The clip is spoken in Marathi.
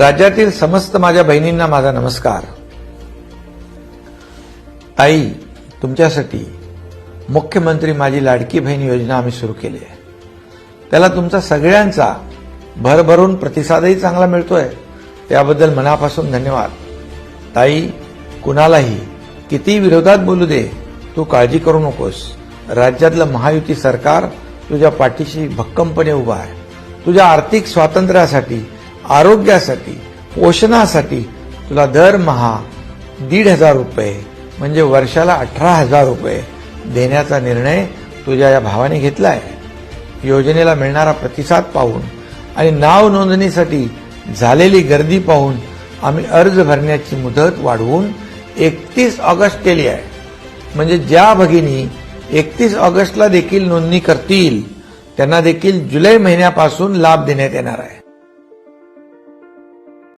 राज्यातील समस्त माझ्या बहिणींना माझा नमस्कार. ताई तुमच्यासाठी मुख्यमंत्री माझी लाडकी बहीण योजना आम्ही सुरू केली आहे. त्याला तुमचा सगळ्यांचा भरभरून प्रतिसादही चांगला मिळतोय. त्याबद्दल मनापासून धन्यवाद. ताई कुणालाही किती विरोधात बोलू दे तू काळजी करू नकोस. राज्यातलं महायुती सरकार तुझ्या पाठीशी भक्कमपणे उभा आहे. तुझ्या आर्थिक स्वातंत्र्यासाठी आरोग्यासाठी पोषणासाठी तुला दरमहा दीड हजार रुपये म्हणजे वर्षाला अठरा हजार रुपये देण्याचा निर्णय तुझ्या या भावाने घेतला आहे योजनेला मिळणारा प्रतिसाद पाहून आणि नाव नोंदणीसाठी झालेली गर्दी पाहून आम्ही अर्ज भरण्याची मुदत वाढवून एकतीस ऑगस्ट केली आहे. म्हणजे ज्या भगिनी एकतीस ऑगस्टला देखील नोंदणी करतील त्यांना देखील जुलै महिन्यापासून लाभ देण्यात येणार आहे.